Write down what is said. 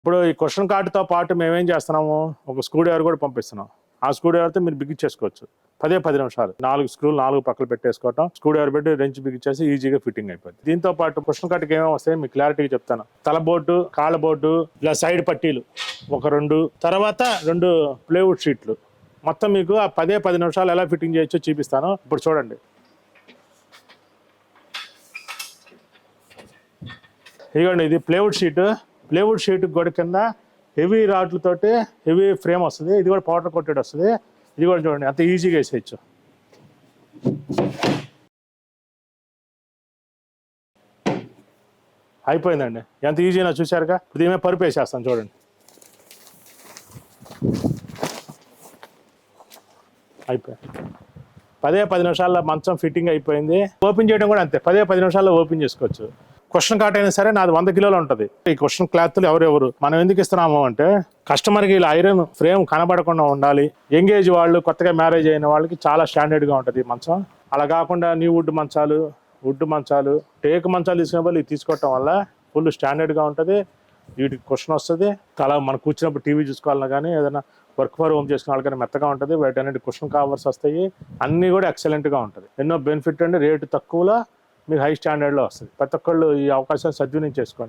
ఇప్పుడు ఈ క్వశ్చన్ కార్డుతో పాటు మేమేం చేస్తున్నాము? ఒక స్క్రూ డ్రైవర్ కూడా పంపిస్తున్నాం. ఆ స్క్రూ డ్రైవర్తో మీరు బిగించేసుకోవచ్చు పదే పది నిమిషాలు. నాలుగు స్క్రూలు నాలుగు పక్కలు పెట్టేసుకోవటం. స్క్రూ డ్రైవర్ పెట్టి రెంచ్ బిగించేసి ఈజీగా ఫిట్టింగ్ అయిపోతుంది దీంతో పాటు క్వశ్చన్ కార్డుకి ఏమేమి వస్తాయి మీకు క్లారిటీగా చెప్తాను. తల బోర్డు కాళ్ళ బోర్డు ఇలా సైడ్ పట్టీలు. ఒక రెండు. తర్వాత రెండు ప్లేవుడ్ షీట్లు. మొత్తం మీకు ఆ పదే పది నిమిషాలు ఎలా ఫిట్టింగ్ చేయొచ్చో చూపిస్తాను. ఇప్పుడు చూడండి. ఇదిగోండి ఇది ప్లేవుడ్ షీట్. ప్లేవుడ్ షీట్ కూడా కింద హెవీ రాడ్లతోటి హెవీ ఫ్రేమ్ వస్తుంది. ఇది కూడా పౌడర్ కొట్టేది వస్తుంది. ఇది కూడా చూడండి అంత ఈజీగా వేసేయచ్చు. అయిపోయిందండి. ఎంత ఈజీనా చూసారుగా? ఉదయమే పరుపు వేసేస్తాను చూడండి. అయిపోయింది పదే పది నిమిషాల్లో మంచం ఫిట్టింగ్ అయిపోయింది. ఓపెన్ చేయడం కూడా అంతే. పదే పది నిమిషాల్లో ఓపెన్ చేసుకోవచ్చు. క్వశ్చన్ కార్డ్ అయినా సరే నాది వంద కిలోలు ఉంటుంది. ఈ క్వశ్చన్ క్లాత్లు ఎవరెవరు? మనం ఎందుకు ఇస్తున్నాము అంటే కస్టమర్కి ఇలా ఐరన్ ఫ్రేమ్ కనబడకుండా ఉండాలి. ఎంగేజ్ వాళ్ళు కొత్తగా మ్యారేజ్ అయిన వాళ్ళకి చాలా స్టాండర్డ్గా ఉంటుంది మంచం. అలా కాకుండా న్యూ వుడ్ మంచాలు వుడ్ మంచాలు టేక్ మంచాలు తీసుకునే వాళ్ళు తీసుకోవటం వల్ల ఫుల్ స్టాండర్డ్గా ఉంటుంది. వీటికి క్వశ్చన్ వస్తుంది. చాలా మనం కూర్చున్నప్పుడు టీవీ చూసుకోవాలన్నా కానీ ఏదైనా వర్క్ ఫర్ హోమ్ చేసుకునే వాళ్ళకి మెత్తగా ఉంటుంది. వీటన్నిటి క్వశ్చన్ కవర్స్ వస్తాయి. అన్నీ కూడా ఎక్సలెంట్గా ఉంటుంది. ఎన్నో బెనిఫిట్ అండి. రేటు తక్కువలో మీకు హై స్టాండర్డ్లో వస్తుంది. ప్రతి ఒక్కళ్ళు ఈ అవకాశం సద్వినియోగం చేసుకోండి.